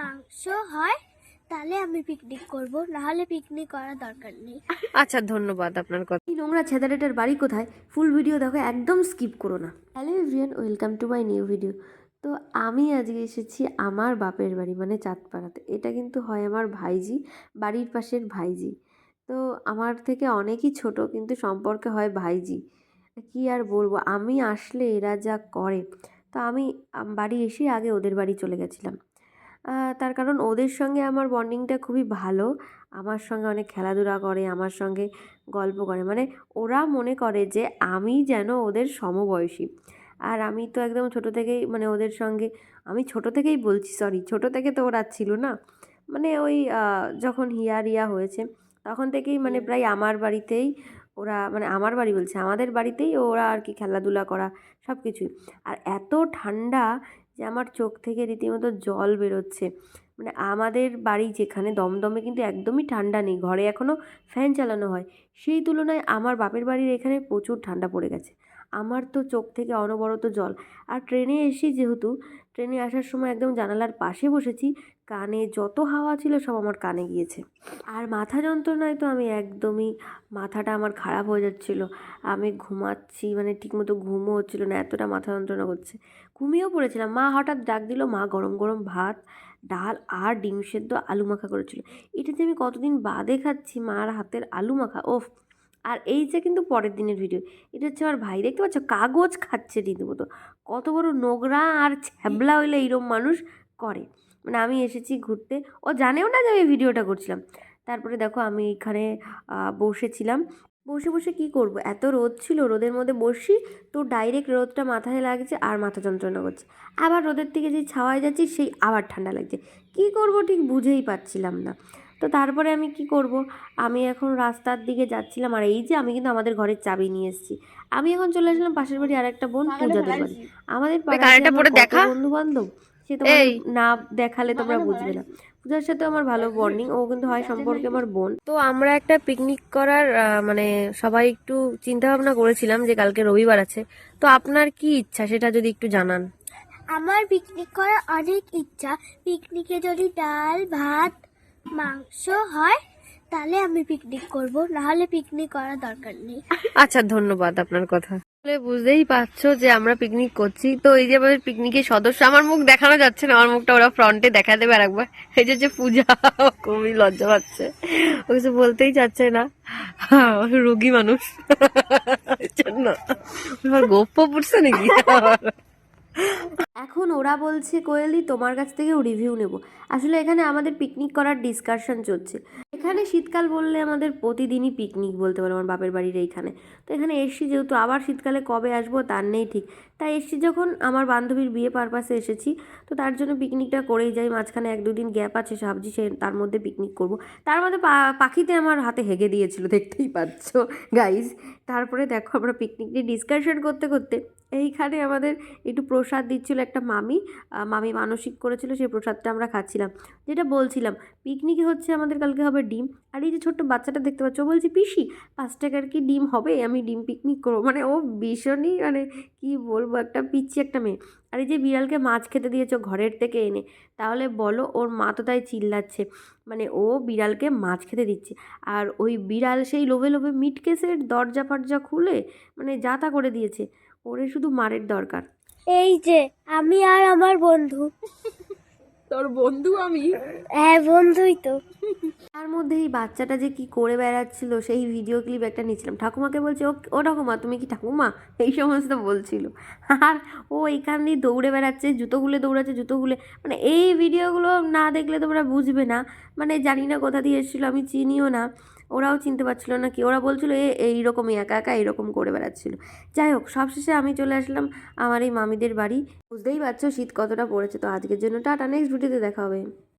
মাংস হয় তাহলে আমি পিকনিক করব। নাহলে পিকনিক করার দরকার নেই। আচ্ছা ধন্যবাদ আপনার কথা। এই নোংরা ছেদারেটার বাড়ি কোথায়? ফুল ভিডিও দেখো একদম স্কিপ করো না। Hello everyone welcome to my new video তো আমি আজকে এসেছি আমার বাপের বাড়ি মানে চাঁদপাড়াতে। এটা কিন্তু হয় আমার ভাইজি বাড়ির পাশের ভাইজি। তো আমার থেকে অনেকই ছোট কিন্তু সম্পর্কে হয় ভাইজি। কি আর বলব আমি আসলে এরা যা করে। তো আমি বাড়ি এসে আগে ওদের বাড়ি চলে গেছিলাম। তার কারণ ওদের সঙ্গে আমার বন্ডিংটা খুবই ভালো। আমার সঙ্গে অনেক খেলাধুলা করে আমার সঙ্গে গল্প করে। মানে ওরা মনে করে যে আমি যেন ওদের সমবয়সী। আর আমি তো একদম ছোট থেকেই মানে ওদের সঙ্গে আমি ছোট থেকেই বলছি সরি ছোট থেকে তো ওরা ছিল না। মানে ওই যখন হিয়া রিয়া হয়েছে তখন থেকেই মানে প্রায় আমার বাড়িতেই ওরা মানে আমার বাড়ি বলছে আমাদের বাড়িতেই ওরা আর কি খেলাধুলা করা সব কিছুই আর এত ঠান্ডা যে আমার চোখ থেকে রীতিমতো জল বেরোচ্ছে। মানে আমাদের বাড়ি যেখানে দমদমে কিন্তু একদমই ঠান্ডা নেই, ঘরে এখনও ফ্যান চালানো হয়। সেই তুলনায় আমার বাপের বাড়ির এখানে প্রচুর ঠান্ডা পড়ে গেছে। আমার তো চোখ থেকে অনবরত জল। আর ট্রেনে এসে যেহেতু, ট্রেনে আসার সময় একদম জানালার পাশে বসেছি কানে যত হাওয়া ছিল সব আমার কানে গিয়েছে। আর মাথা যন্ত্রণায় তো আমি একদমই মাথাটা আমার খারাপ হয়ে যাচ্ছিল। আমি ঘুমাচ্ছি মানে ঠিকমতো ঘুমও হচ্ছিল না, এতটা মাথা যন্ত্রণা করছে। ঘুমিয়েও পড়েছিলাম। মা হঠাৎ ডাক দিল, মা, গরম গরম ভাত, ডাল আর ডিম সেদ্ধ আলু মাখা করেছিল। এটা যে আমি কতদিন বাদে খাচ্ছি মার হাতের আলু মাখা, ওফ! আর এই যে কিন্তু পরের দিনের ভিডিও এটা হচ্ছে আমার ভাই। দেখতে পাচ্ছ? কাগজ খাচ্ছে রীতিমতো। কত বড় নোংরা আর ছ্যাবলা হইলে এইরকম মানুষ করে। মানে আমি এসেছি ঘুরতে। ও জানেও না যে আমি ভিডিওটা করছিলাম। তারপরে দেখো আমি এখানে বসেছিলাম। বসে বসে কি করব? এত রোদ ছিল রোদের মধ্যে বসি তো ডাইরেক্ট রোদটা মাথায় লাগছে আর মাথা যন্ত্রণা করছে। আবার রোদের থেকে যে ছাওয়ায় যাচ্ছি সেই আবার ঠান্ডা লাগছে। কি করব ঠিক বুঝেই পাচ্ছিলাম না। তো তারপরে আমি কি করব? আমি এখন রাস্তার দিকে যাচ্ছিলাম আর এই যে আমি কিন্তু আমাদের ঘরের চাবি নিয়ে এসেছি। আমি এখন চলে আসলাম পাশের বাড়ি আর একটা বোন পূজাদের বাড়ি। আমাদের দেখা। বন্ধু বান্ধব সে তোমার না দেখালে তোমরা বুঝবে না। পূজার সাথে আমার ভালো বন্ডিং ও কিন্তু হয় সম্পর্কে আমার বোন। তো আমরা একটা পিকনিক করার মানে সবাই একটু চিন্তা ভাবনা করেছিলাম যে কালকে রবিবার আছে। তো আপনার কি ইচ্ছা সেটা যদি একটু জানান। আমার পিকনিক করার অনেক ইচ্ছা। পিকনিকে যদি ডাল ভাত মাংস হয় তাহলে আমি পিকনিক করব। নাহলে পিকনিক করার দরকার নেই। আচ্ছা ধন্যবাদ আপনার কথা। বুঝতেই পারছ যে আমরা পিকনিক করছি। তো এই যে আমাদের পিকনিকের সদস্য, আমার মুখ দেখানো যাচ্ছে না, আমার মুখটা ওরা ফ্রন্টে দেখা দেবে আর একবার এই যে পূজা, খুবই লজ্জা পাচ্ছে। ও কিছু বলতেই চাচ্ছে না। রোগী মানুষ। জন্য। গোপ্প পড়ছে নাকি? এখন ওরা বলছে, কোয়েলি, তোমার কাছ থেকেও রিভিউ নেব। আসলে এখানে আমাদের পিকনিক করার ডিসকাশন চলছে। এখানে শীতকাল বললে আমাদের প্রতিদিনই পিকনিক বলতে পারো, আমার বাপের বাড়ির এইখানে। তো এখানে এসছি যেহেতু, আবার শীতকালে কবে আসব তার নেই ঠিক। তাই এসছি যখন আমার বান্ধবীর বিয়ে পারপাসে এসেছি, তো তার জন্য পিকনিকটা করেই যাই। মাঝখানে এক দুদিন গ্যাপ আছে, ভাবছি সে তার মধ্যে পিকনিক করব। তার মধ্যে পাখিতে আমার হাতে হেগে দিয়েছিল, দেখতেই পাচ্ছ গাইজ তারপরে দেখো আমরা পিকনিক নিয়ে ডিসকাশন করতে করতে, এইখানে আমাদের একটু প্রসাদ দিচ্ছিল একটা মামি মামি মানসিক করেছিল, সেই প্রসাদটা আমরা খাচ্ছিলাম। যেটা বলছিলাম পিকনিকে হচ্ছে আমাদের কালকে হবে ডিম। আর এই যে ছোট্ট বাচ্চাটা দেখতে পাচ্ছ বলছে, পিসি, পাঁচ টাকার কি ডিম হবে? আমি ডিম পিকনিক করব। মানে ও ভীষণই মানে কি বলব, একটা পিচ্ছি একটা মেয়ে। আর এই যে বিড়ালকে মাছ খেতে দিয়েছ ঘরের থেকে এনে, তাহলে বলো ওর মা তো তাই চিল্লাচ্ছে। মানে ও বিড়ালকে মাছ খেতে দিচ্ছে। আর ওই বিড়াল সেই লোভে লোভে মিটকেসের দরজা ফরজা খুলে মানে যা তা করে দিয়েছে। ওরে শুধু মারের দরকার। এই যে আমি আর আমার বন্ধু। তোর বন্ধু আমি? হ্যাঁ বন্ধুই তো। তার মধ্যে এই বাচ্চাটা যে কি করে বেড়াচ্ছিল সেই ভিডিও ক্লিপ একটা নিয়েছিলাম। ঠাকুমাকে বলছে ও ও ঠাকুমা তুমি কি ঠাকুমা? এই সমস্ত বলছিল। আর ও এইখান দিয়ে দৌড়ে বেড়াচ্ছে জুতো খুলে দৌড়াচ্ছে জুতো খুলে। মানে এই ভিডিওগুলো না দেখলে তোমরা বুঝবে না। মানে জানি না কোথা দিয়ে এসেছিল আমি চিনিও না। ওরাও চিনতে পারছিল না কি, ওরা বলছিল, এ এইরকমই একা একা এইরকম করে বেড়াচ্ছিল। যাই হোক, সবশেষে আমি চলে আসলাম আমার এই মামিদের বাড়ি। বুঝতেই পারছ শীত কতটা পড়েছে, তো আজকের জন্য টাটা নেক্সট ভিডিওতে দেখা হবে।